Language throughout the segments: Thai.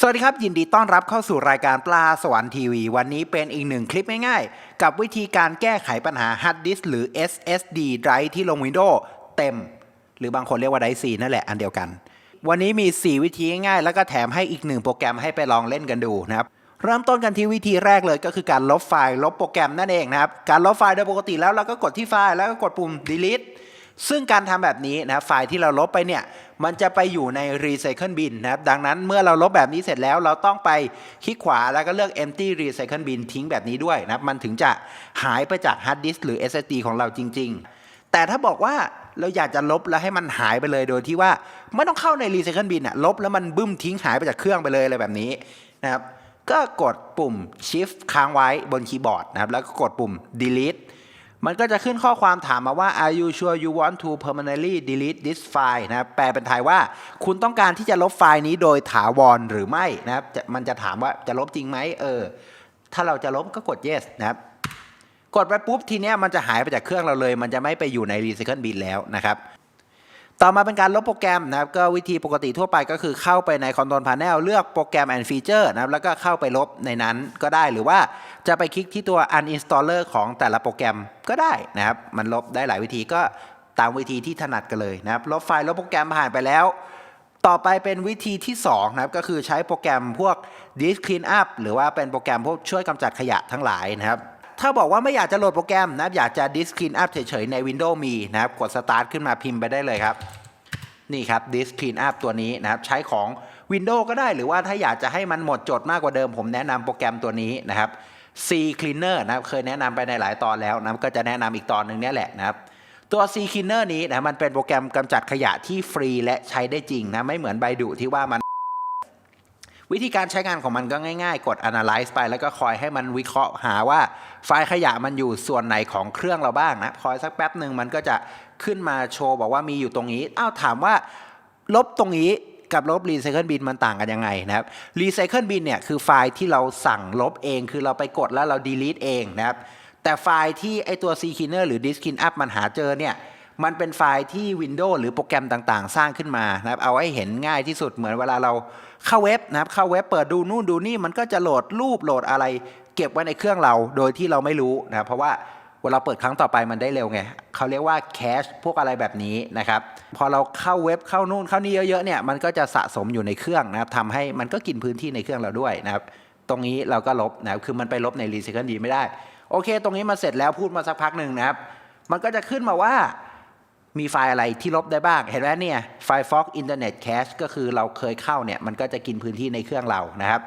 สวัสดีครับ ยินดีต้อนรับเข้าสู่รายการปลาสวรรค์ทีวี วันนี้เป็นอีกหนึ่งคลิปง่ายๆ กับวิธีการแก้ไขปัญหา hard disk หรือ SSD drive ที่ลง Windows เต็ม หรือบางคนเรียกว่า drive C นั่นแหละอันเดียวกัน วันนี้มี 4 วิธีง่ายๆ แล้วก็แถมให้อีกหนึ่งโปรแกรมให้ไปลองเล่นกันดูนะครับ เริ่มต้นกันที่วิธีแรกเลยก็คือการลบไฟล์ลบโปรแกรมนั่นเองนะครับ การลบไฟล์โดยปกติแล้วเราก็กดที่ไฟล์แล้วก็กดปุ่ม delete ซึ่งการทำแบบนี้นะไฟล์ที่เราลบไปเนี่ย มันจะไปอยู่ใน recycle bin นนะครับดังนั้นเมื่อเราลบแบบนี้เสร็จแล้วเราต้องไปคลิกขวาแล้วก็เลือก empty recycle bin ทิ้งแบบนี้ด้วยนะครับมันถึงจะหายไปจาก hard disk หรือ SSD ของเราจริง ๆ แต่ถ้าบอกว่าเราอยากจะลบแล้วให้มันหายไปเลยโดยที่ว่าไม่ต้องเข้าใน recycle bin อะลบแล้วมันบึ้มทิ้งหายไปจากเครื่องไปเลยอะไรแบบนี้นะครับก็กดปุ่ม shift ค้างไว้บนคีย์บอร์ดนะครับแล้วก็กดปุ่ม delete มันก็จะขึ้นข้อความถามมาว่า are you sure you want to permanently delete this file นะครับแปลเป็นไทยว่าคุณต้องการที่จะลบไฟล์นี้โดยถาวรหรือไม่นะครับมันจะถามว่าจะลบจริงไหมเออ ถ้าเราจะลบก็กด yes นะครับ กดไปปุ๊บทีเนี้ยมันจะหายไปจากเครื่องเราเลย มันจะไม่ไปอยู่ใน recycle bin แล้วนะครับ ต่อมาเป็นการลบโปรแกรมนะครับก็วิธีปกติทั่วไปก็คือเข้าไปใน Control Panel เลือกโปรแกรม and Feature นะครับแล้วก็เข้าไปลบในนั้นก็ได้หรือว่าจะไปคลิกที่ตัว uninstaller ของแต่ละโปรแกรมก็ได้นะครับ มันลบได้หลายวิธีก็ตามวิธีที่ถนัดกันเลยนะครับ ลบไฟล์ลบโปรแกรมผ่านไปแล้ว ต่อไปเป็นวิธีที่2นะครับก็คือใช้โปรแกรมพวก Disk Cleanup หรือว่าเป็นโปรแกรมพวกช่วยกำจัดขยะทั้งหลายนะครับ ถ้าบอกว่าไม่อยากจะโหลดโปรแกรมนะครับอยากจะ Disk Cleanup เฉยๆใน Windows มีนะครับกด Start ขึ้นมาพิมพ์ไปได้เลยครับ นี่ครับ Disk Cleanup ตัวนี้นะครับใช้ของ Windows ก็ได้หรือว่าถ้าอยากจะให้มันหมดจดมากกว่าเดิม ผมแนะนำโปรแกรมตัวนี้นะครับ C Cleaner นะครับเคยแนะนำไปในหลายตอนแล้วนะก็จะแนะนำอีกตอนหนึ่งนี่แหละนะครับตัว C Cleaner นี้นะมันเป็นโปรแกรมกำจัดขยะที่ฟรีและใช้ได้จริงนะไม่เหมือนไบดูที่ว่ามัน วิธีการใช้งานของมันก็ง่ายๆ กด analyze ไปแล้วก็คอยให้มันวิเคราะห์หาว่าไฟล์ขยะมันอยู่ส่วนไหนของเครื่องเราบ้างนะคอยสักแป๊บหนึ่งมันก็จะขึ้นมาโชว์บอกว่ามีอยู่ตรงนี้อ้าวถามว่าลบตรงนี้กับลบ recycle bin มันต่างกันยังไงนะครับ recycle bin เนี่ยคือไฟล์ที่เราสั่งลบเอง คือเราไปกดแล้วเรา delete เองนะครับแต่ไฟล์ที่ไอตัว C cleaner หรือ disk cleanup มันหาเจอเนี่ย มันเป็นไฟล์ที่ Windows หรือโปรแกรมต่างๆ สร้างขึ้นมานะครับเอาให้เห็นง่ายที่สุดเหมือนเวลาเราเข้าเว็บนะครับเข้าเว็บเปิดดูนู่นดูนี่มันก็จะโหลดรูปโหลดอะไร เก็บไว้ในเครื่องเราโดยที่เราไม่รู้นะครับเพราะว่าเวลาเปิดครั้งต่อไปมันได้เร็วไงเขาเรียกว่าแคชพวกอะไรแบบนี้นะครับพอเราเข้าเว็บเข้านู่นเข้านี่เยอะๆเนี่ยมันก็จะสะสมอยู่ในเครื่องนะครับทำให้มันก็กินพื้นที่ในเครื่องเราด้วยนะครับตรงนี้เราก็ลบนะครับคือมันไปลบใน Recycle D ไม่ได้ โอเค ตรงนี้มาเสร็จแล้วพูดมาสักพักหนึ่งนะครับ มันก็จะขึ้นมาว่า มีไฟล์อะไรที่ลบได้บ้าง เห็นไหมเนี่ย Firefox Internet Cache ก็คือเราเคยเข้าเนี่ยมันก็จะกินพื้นที่ในเครื่องเรานะครับ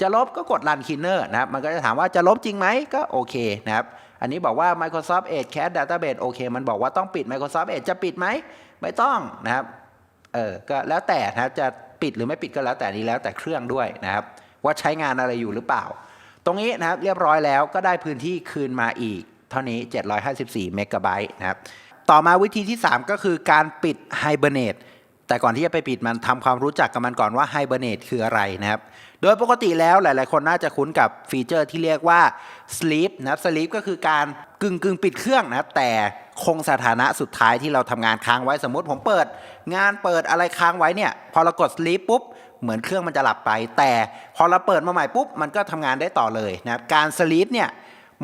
จะลบก็กด Run Cleaner นะครับมันก็จะถามว่าจะลบจริงไหมก็โอเคนะครับ อันนี้บอกว่า Microsoft Edge Cache Database โอเค มันบอกว่าต้องปิด Microsoft Edge จะปิดไหมไม่ต้องนะครับเออก็แล้วแต่นะครับจะปิดหรือไม่ปิดก็แล้วแต่นี้แล้วแต่เครื่องด้วยนะครับ ว่าใช้งานอะไรอยู่หรือเปล่า ตรงนี้นะครับเรียบร้อยแล้วก็ได้พื้นที่คืนมาอีก เท่านี้ 754 เมกะไบต์นะครับ ต่อมาวิธีที่ 3 ก็คือการปิด Hibernate แต่ก่อนที่จะไปปิดมันทำความรู้จักกับมันก่อนว่า Hibernate คืออะไรนะครับ โดยปกติแล้วหลาย ๆ คนน่าจะคุ้นกับฟีเจอร์ที่เรียกว่า Sleep นะครับ Sleep ก็คือการกึ่งกึ่งปิดเครื่องนะครับ แต่คงสถานะสุดท้ายที่เราทำงานค้างไว้สมมติผมเปิด งานเปิดอะไรค้างไว้เนี่ย พอเรากด Sleep ปุ๊บเหมือนเครื่องมันจะหลับไป แต่พอเราเปิดมาใหม่ปุ๊บมันก็ทำงานได้ต่อเลยนะครับการ Sleep เนี่ย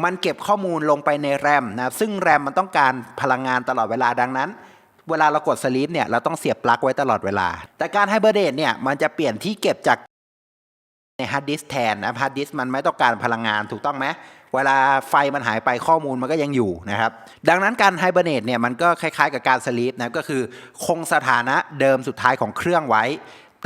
มันเก็บข้อมูลลงไปในแรมนะครับซึ่งแรมมันต้องการพลังงานตลอดเวลาดังนั้น เวลาเรากดสลีปเนี่ยเราต้องเสียบปลั๊กไว้ตลอดเวลา แต่การไฮเบอร์เดตเนี่ยมันจะเปลี่ยนที่เก็บจากในฮาร์ดดิสแทนนะฮาร์ดดิสมันไม่ต้องการพลังงานถูกต้องไหมเวลาไฟมันหายไปข้อมูลมันก็ยังอยู่นะครับ ดังนั้นการไฮเบอร์เนตเนี่ยมันก็คล้ายๆกับการสลีปนะก็คือคงสถานะเดิมสุดท้ายของเครื่องไว้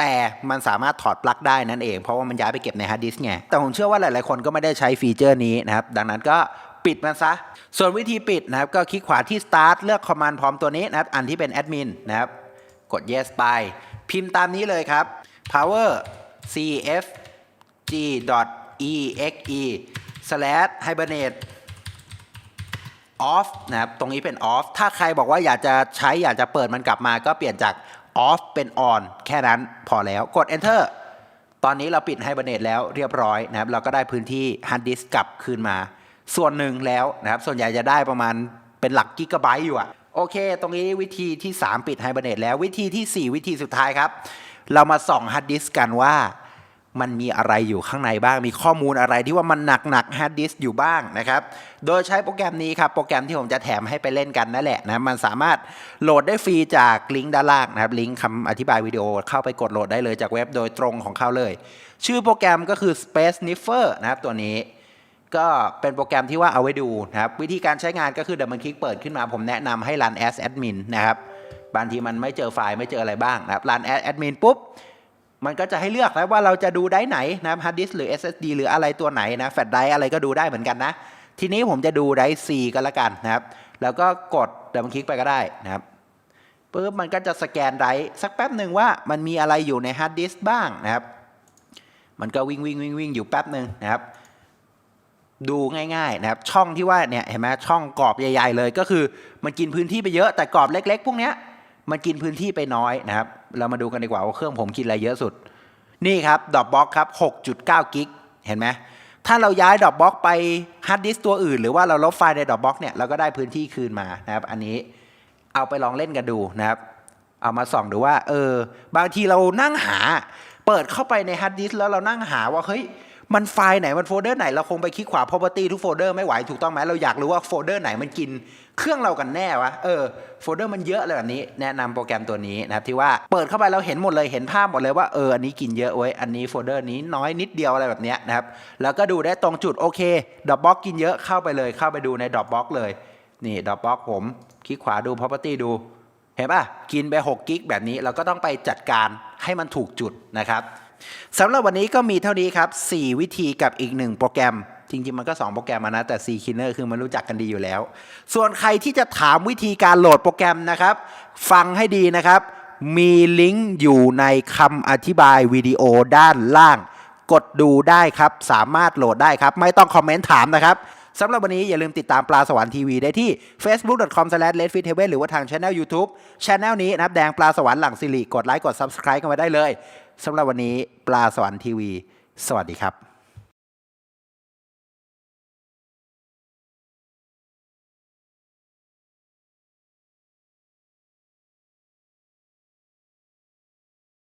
แต่มันสามารถถอดปลั๊กได้นั่นเอง เพราะว่ามันย้ายไปเก็บในฮาร์ดดิสก์ไง แต่ผมเชื่อว่าหลายๆคนก็ไม่ได้ใช้ฟีเจอร์นี้นะครับ ดังนั้นก็ปิดมันซะ ส่วนวิธีปิดนะครับ ก็คลิกขวาที่ start เลือก command พร้อมตัวนี้นะครับ อันที่เป็นแอดมินนะครับ กด yes ไป พิมพ์ตามนี้เลยครับ power cfg exe slash hibernate off นะครับ ตรงนี้เป็น off ถ้าใครบอกว่าอยากจะใช้อยากจะเปิดมันกลับมาก็เปลี่ยนจาก off เป็น on แค่นั้นพอแล้วกด enter ตอนนี้เราปิด Hibernate แล้วเรียบร้อยนะครับ เราก็ได้พื้นที่ hard disk กลับคืนมา ส่วนหนึ่งแล้วนะครับ ส่วนใหญ่จะได้ประมาณเป็นหลักกิกะไบต์อยู่อะโอเค ตรงนี้วิธีที่ 3 ปิด Hibernate แล้ววิธีที่ 4 วิธีสุดท้ายครับ เรามาส่อง hard disk กันว่า มันมีอะไรอยู่ข้างในบ้าง มีข้อมูลอะไรที่ว่ามันหนักหนักฮาร์ดดิสอยู่บ้างนะครับ โดยใช้โปรแกรมนี้ครับโปรแกรมที่ผมจะแถมให้ไปเล่นกันนั่นแหละนะมันสามารถโหลดได้ฟรีจากลิงก์ด้านล่างนะครับลิงก์คำอธิบายวิดีโอเข้าไปกดโหลดได้เลยจากเว็บโดยตรงของเขาเลย ชื่อโปรแกรมก็คือ Space Sniffer นะครับตัวนี้ก็เป็นโปรแกรมที่ว่าเอาไว้ดูนะครับวิธีการใช้งานก็คือเดี๋ยวมันคลิกเปิดขึ้นมาผมแนะนำให้ run as admin นะครับบางทีมันไม่เจอไฟล์ไม่เจออะไรบ้างนะครับ run as admin ปุ๊บ มันก็จะให้เลือกนะว่าเราจะดูได้ไหนนะครับ hard disk หรือ SSD หรืออะไรตัวไหนนะแฟลชไดร์อะไรก็ดูได้เหมือนกันนะ ทีนี้ผมจะดูไดร์ C ก็แล้วกันนะครับ แล้วก็กดดับเบิลคลิกไปก็ได้นะครับปุ๊บมันก็จะสแกนไดร์สักแป๊บหนึ่งว่ามันมีอะไรอยู่ในฮาร์ดดิสบ้างนะครับ มันก็วิ่งวิ่งวิ่งวิ่งอยู่แป๊บหนึ่งนะครับ ดูง่ายๆนะครับ ช่องที่ว่าเนี่ยเห็นไหมช่องกรอบใหญ่ ๆ เลยก็คือ มันกินพื้นที่ไปเยอะแต่กรอบเล็ก ๆ พวกเนี้ย มันกินพื้นที่ไปน้อยนะครับ เรามาดูกันดีกว่าว่าเครื่องผมกินอะไรเยอะสุด นี่ครับดอ p บ็อกครับ 6.9 กิก เห็นไหมถ้าเราย้ายดอ p บ็อกไปฮาร์ดดิสตัวอื่น หรือว่าเราลบไฟล์ในดอ p บ็อกเนี่ยเราก็ได้พื้นที่คืนมานะครับ อันนี้เอาไปลองเล่นกันดูนะครับ เอามาส่องดูว่า เออ บางทีเรานั่งหา เปิดเข้าไปในฮาร์ดดิสแล้วเรานั่งหาว่าเฮ้ย มันไฟล์ไหนมันโฟลเดอร์ไหนเราคงไปคลิกขวา property ทุกโฟลเดอร์ไม่ไหวถูกต้องไหมเราอยากรู้ว่าโฟลเดอร์ไหนมันกินเครื่องเรากันแน่วะเออโฟลเดอร์มันเยอะเลยแบบนี้แนะนำโปรแกรมตัวนี้นะครับที่ว่าเปิดเข้าไปเราเห็นหมดเลยเห็นภาพหมดเลยว่าเอออันนี้กินเยอะเว้ยอันนี้โฟลเดอร์นี้น้อยนิดเดียวอะไรแบบนี้นะครับแล้วก็ดูได้ตรงจุดโอเคดอ p บ็อกกินเยอะเข้าไปเลยเข้าไปดูในดอ p บ็อกเลยนี่ดอ p บ็อกผมคลิกขวาดู property ดูเห็นป่ะกินไป6กิกแบบนี้เราก็ต้องไปจัดการให้มันถูกจุดนะครับ สำหรับวันนี้ก็มีเท่านี้ครับ 4 วิธีกับอีก 1 โปรแกรม จริงๆ มันก็ 2 โปรแกรมนะ แต่ C Cleaner คือมันรู้จักกันดีอยู่แล้ว ส่วนใครที่จะถามวิธีการโหลดโปรแกรมนะครับ ฟังให้ดีนะครับ มีลิงก์อยู่ในคำอธิบายวิดีโอด้านล่าง กดดูได้ครับ สามารถโหลดได้ครับ ไม่ต้องคอมเมนต์ถามนะครับสำหรับวันนี้อย่าลืมติดตามปลาสวรรค์ทีวีได้ที่ facebook.com/redfitheaven หรือว่าทางช anel YouTube channel นี้นะครับแดงปลาสวรรค์หลังสิริกดไลค์กด subscribe กันไว้ได้เลย สำหรับวันนี้ปลาสวรรค์ทีวี สวัสดีครับ